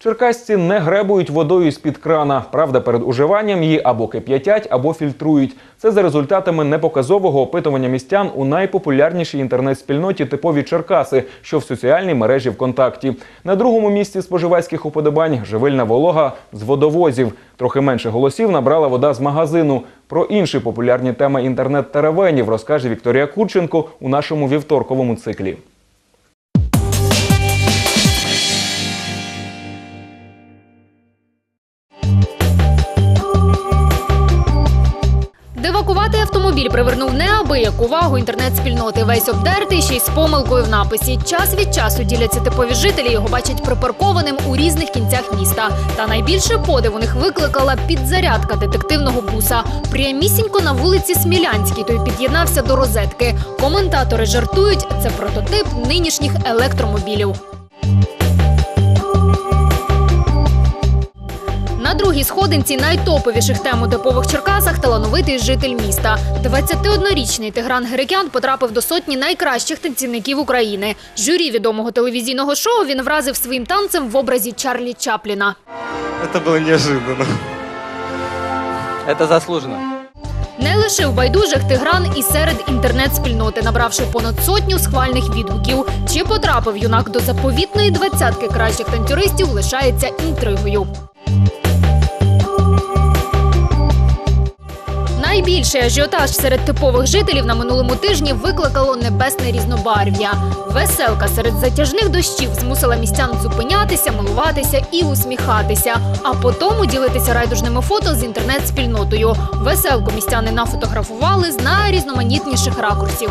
Черкасці не гребують водою з-під крана. Правда, перед уживанням її або кип'ятять, або фільтрують. Це за результатами непоказового опитування містян у найпопулярнішій інтернет-спільноті типові Черкаси, що в соціальній мережі ВКонтакті. На другому місці споживацьких уподобань живильна волога з водовозів. Трохи менше голосів набрала вода з магазину. Про інші популярні теми інтернет-теревенів розкаже Вікторія Курченко у нашому вівторковому циклі. Девакувати автомобіль привернув неабияк увагу інтернет-спільноти. Весь обдертий ще й з помилкою в написі. Час від часу діляться типові жителі. Його бачать припаркованим у різних кінцях міста. Та найбільше подив у них викликала підзарядка детективного буса. Прямісінько на вулиці Смілянській той під'єднався до розетки. Коментатори жартують, це прототип нинішніх електромобілів. другій сходинці найтоповіших тем у типових Черкасах талановитий житель міста. 21-річний Тигран Герикян потрапив до сотні найкращих танцівників України. Журі відомого телевізійного шоу він вразив своїм танцем в образі Чарлі Чапліна. Это было неожиданно. Это заслуженно. Не лишив байдужих Тигран і серед інтернет-спільноти, набравши понад сотню схвальних відгуків. Чи потрапив юнак до заповітної двадцятки кращих танцюристів, лишається інтригою. Найбільший ажіотаж серед типових жителів на минулому тижні викликало небесне різнобарв'я. Веселка серед затяжних дощів змусила містян зупинятися, милуватися і усміхатися, а потім ділитися райдужними фото з інтернет-спільнотою. Веселку містяни нафотографували з найрізноманітніших ракурсів.